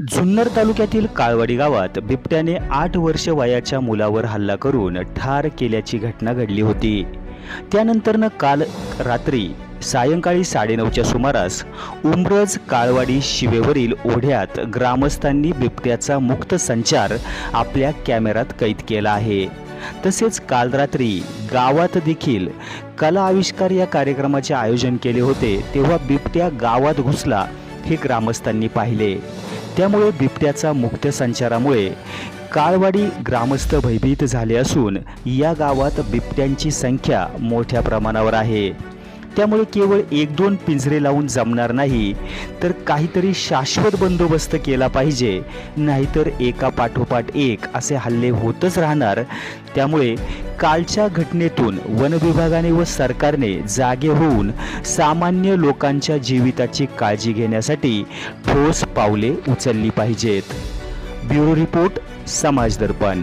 जुन्नर तालुक्यातील काळवाडी गावात बिबट्याने आठ वर्ष वयाच्या मुलावर हल्ला करून ठार केल्याची घटना घडली होती. त्यानंतरनं काल रात्री सायंकाळी साडेनऊच्या सुमारास उमरज काळवाडी शिवेवरील ओढ्यात ग्रामस्थांनी बिबट्याचा मुक्त संचार आपल्या कॅमेऱ्यात कैद केला आहे. तसेच काल रात्री गावात देखील कला आविष्कार या कार्यक्रमाचे आयोजन केले होते तेव्हा बिबट्या गावात घुसला हे ग्रामस्थांनी पाहिले. त्यामुळे बिबट्याचा मुक्त संचारामुळे काळवाडी ग्रामस्थ भयभीत झाले असून या गावात बिबट्यांची संख्या मोठ्या प्रमाणावर आहे. त्यामुळे केवळ एक दोन पिंजरे लावून जमणार नाही. तर काहीतरी शाश्वत बंदोबस्त केला पाहिजे. नाहीतर एका पाठोपाठ एक असे हल्ले होतच राहणार. त्यामुळे कालच्या घटनेतून वन विभागाने व सरकारने जागे होऊन सामान्य लोकांच्या जीविताची काळजी घेण्यासाठी ठोस पावले उचलली पाहिजेत. ब्युरो रिपोर्ट समाज दर्पण.